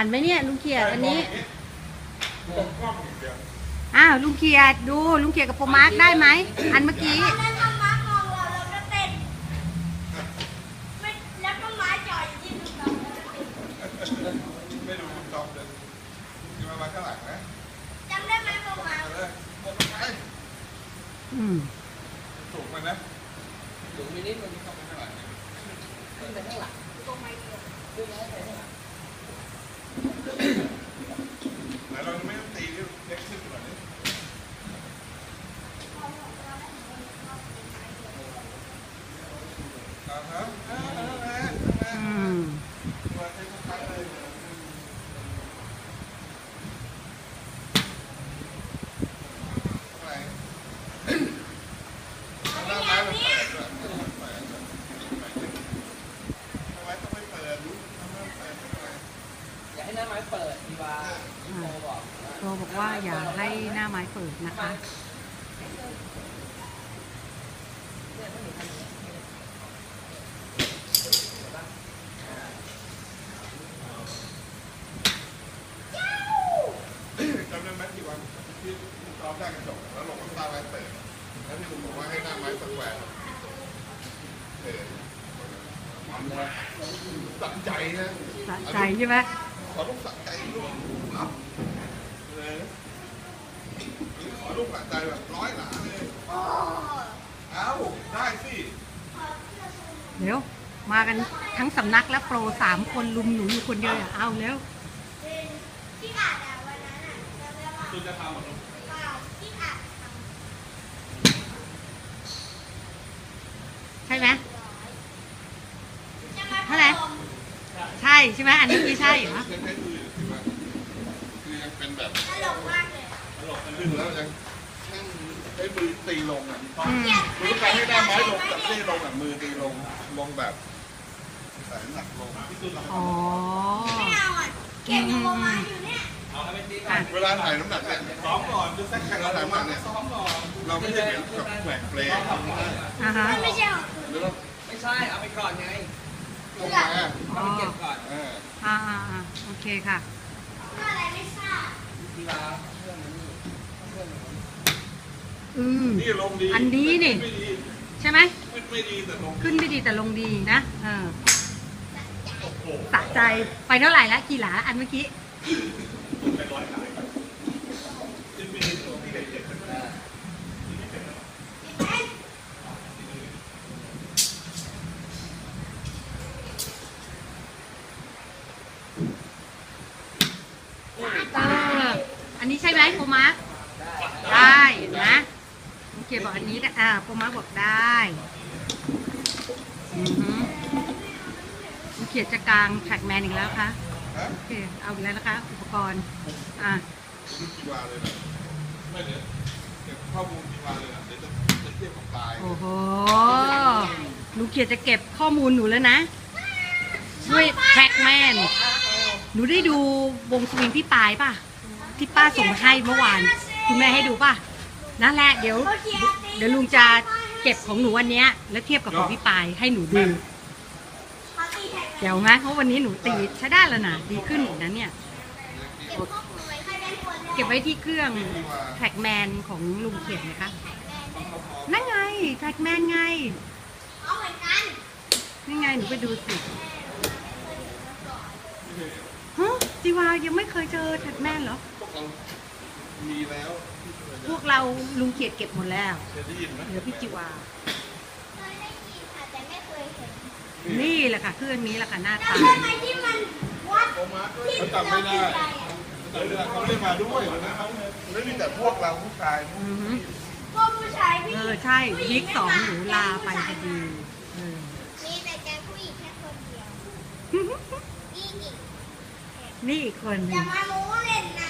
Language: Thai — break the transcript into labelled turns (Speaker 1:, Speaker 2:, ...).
Speaker 1: านไหมเนี่ยลุงเขียดอันนี้
Speaker 2: มองกล้องอย่างเดียว
Speaker 1: อ้าวลุงเขียดดูลุงเขียดกับโปรมาร์กได้ไหมอันเมื่อกี้
Speaker 3: ตอนนั้นทำม้ามองเราเราก็เต้นไม่แล้วก็ม้าจ่อยที่ดูเราแล้วก็เต้น
Speaker 2: ไม่ดูคุณจอมเลยมีมามาข้างหลังนะ
Speaker 3: จำได้ไหมโปรมา
Speaker 2: เอาเลยหมดไป
Speaker 1: อืม
Speaker 2: สูงมันนะ
Speaker 4: สูงไปนิดนึง
Speaker 2: เข้าไปข้างหลังเนี่ย
Speaker 4: ขึ้นไปข้างหลัง
Speaker 3: ตรงไม้เดียว
Speaker 4: ขึ้นไปข้างหลัง
Speaker 2: ว่า
Speaker 4: โมบอก
Speaker 1: โปรบอกว่าอย่าให้หน้าไม้เปิดนะคะ
Speaker 2: จำได้ไหม ที่วันที่ซ้อมได้กระจกแล้วลงมาใต้ไม้เปิดแล้วที่คุณบอกว่าให้หน้าไม้สแควร์เออมันเลยสัใจนะ
Speaker 1: สะใจใช่ไหม
Speaker 2: ขอลูกสัใจลูกครับเลยขอลูกสัใจแบบร้อยหลาเลย
Speaker 3: โอ้
Speaker 2: เอ้าได้สิ
Speaker 1: เดี๋ยวมากันทั้งสำนักและโปรสามคนลุมหนูอยู่คนเดียวอะเอาแล้ว
Speaker 2: คุณจะทำหรอ
Speaker 3: เปล่าที่อาดท
Speaker 1: ใช่ไหมำ
Speaker 3: จะมา
Speaker 1: เท่าไหร่ใช่ใช่ไหมอันนี้ไม่ใช่เหรอ
Speaker 2: ยังใช้มืออยู่ที่ว่าคือยังเป็นแบบ
Speaker 3: ตลกมากเลย
Speaker 2: ตลกขึ้นแล้วยังนั่งใช้มือตีลงอะ
Speaker 1: อืม
Speaker 2: มือการให้หน้าไม้ลงแบบตีลงแบบมือตีลงลงแบบใส่น้ำหนักลง
Speaker 1: อ๋อ
Speaker 3: ไม่เอาอะเก็บอยู่ประมาณอยู่ เนี่ย
Speaker 4: เอาให้เป็นตีก่อ
Speaker 1: อะ
Speaker 4: น
Speaker 2: เวลาถ่ายน้ำหนักเนี่ยซ้อมก่อนจะแซกแข่งเราถ่ายน้ำหนักเนี่ยเราไม่ใช่เหมือนกับแหวกเปลย์
Speaker 1: อ่าฮะ
Speaker 3: มันไม่ใช่ของคุณ
Speaker 2: หรือเรา
Speaker 4: ไม่ใช่เอาไปก่อนไง
Speaker 2: ลงมา
Speaker 4: เอาไปเก็บก่อน
Speaker 2: เออ
Speaker 1: อ่าอ่าอ่าโอเคค่ะ
Speaker 3: เพื่ออะไรไม่ทราบ
Speaker 4: ดีว่าเพื่อนมันนี่เพื่อนมัน
Speaker 1: อืม
Speaker 2: นี่ลงดี
Speaker 1: อันนี้นี่
Speaker 2: ไม่ดี
Speaker 1: ใช่ไหม
Speaker 2: ไม่ไม่ดีแต่ลง
Speaker 1: ขึ้นไม่ดีแต่ลงดีนะเออ
Speaker 2: โอ้โห
Speaker 1: สะใจไปเท่าไหร่ละกี่หลาอันเมื่อกี้
Speaker 2: เป็นร้อยหลายจะมีตัวที่ไม่ดีตัวที่ไม่เด็ก
Speaker 4: เออ
Speaker 1: เอออันนี้ใช่ไหมโปรมาร์ได้นะโอเคบอกอันนี้ได้อ่าโปรมาร์บอกได้อือฮึโอเคจะกลางแท็กแมนอีกแล้วคะ
Speaker 2: ๆฮะ
Speaker 1: โอเค เอาอีกแล้วนะคะ อุปกรณ์ อะ
Speaker 2: ดูกีวาเลยนะไม่เดี๋ยวเก็บข้อมูลกีวาเลยนะเดี๋ยวจะจะเทียบกับปลาย
Speaker 1: โอ้โหลูกเกียรติจะเก็บข้อมูลหนูแล้วนะ ด้วยแท็กแมน หนูได้ดูวงสวิงพี่ปายป่ะ ที่ป้าส่งมาให้เมื่อวาน คุณแม่ให้ดูป่ะ นั่นแหละ เดี๋ยว
Speaker 3: เขาเขียนตี
Speaker 1: เดี๋ยวลุงจะเก็บของหนูวันเนี้ยแล้วเทียบกับของพี่ปายให้หนูดู
Speaker 3: เขาตีแทน
Speaker 1: เดี๋ยวนะเพราะวันนี้หนูตีใช้ได้แล้วนะดีขึ้นอีกนะเนี่ย
Speaker 3: เก็บข้อมูลไว้ให้ได้คน
Speaker 1: เก็บไว้ที่เครื่องแท็กแมนของลุงเขียนนะคะ นั่นไงแท็กแมนไง
Speaker 3: เอาเหมือนกัน
Speaker 1: นี่ไงหนูไปดูสิฮะจีวายังไม่เคยเจอแท็กแมนเหรอ
Speaker 2: พวกเรามีแล้วที่เคย
Speaker 1: พวกเราลุงเขียดเก็บหมดแล้ว
Speaker 2: เคยได้ยินไหม
Speaker 1: เหลือพี่จีวา
Speaker 3: เคยได้ยินค่ะแต่ไม่เคยเห็ น
Speaker 1: นี่แหละค่ะเครื่องนี้แหละค่ะหน้าตา
Speaker 3: จำได้ไหมที่มันวัด
Speaker 2: โอมาก็
Speaker 3: ที่
Speaker 2: เขา
Speaker 3: เรา
Speaker 2: จำไม่
Speaker 3: ติ
Speaker 2: ได้
Speaker 3: ดใจอะ
Speaker 2: เดี๋ยวเขาไม่ได้มาด้วยนะเขาไม่มีแต่พวกเราผู้ชาย
Speaker 1: อือหือ
Speaker 3: พวกผู้ชายผู้ห
Speaker 1: เอ
Speaker 3: ญิง
Speaker 1: อใช่วิกสองหนูลาไปพอดีเออ
Speaker 3: มีแต่แกผู้หญิงแค่คนเดียวอีกอีก
Speaker 1: นี่อีกคนหนึ
Speaker 3: อย่างมาโม้เล่นนะ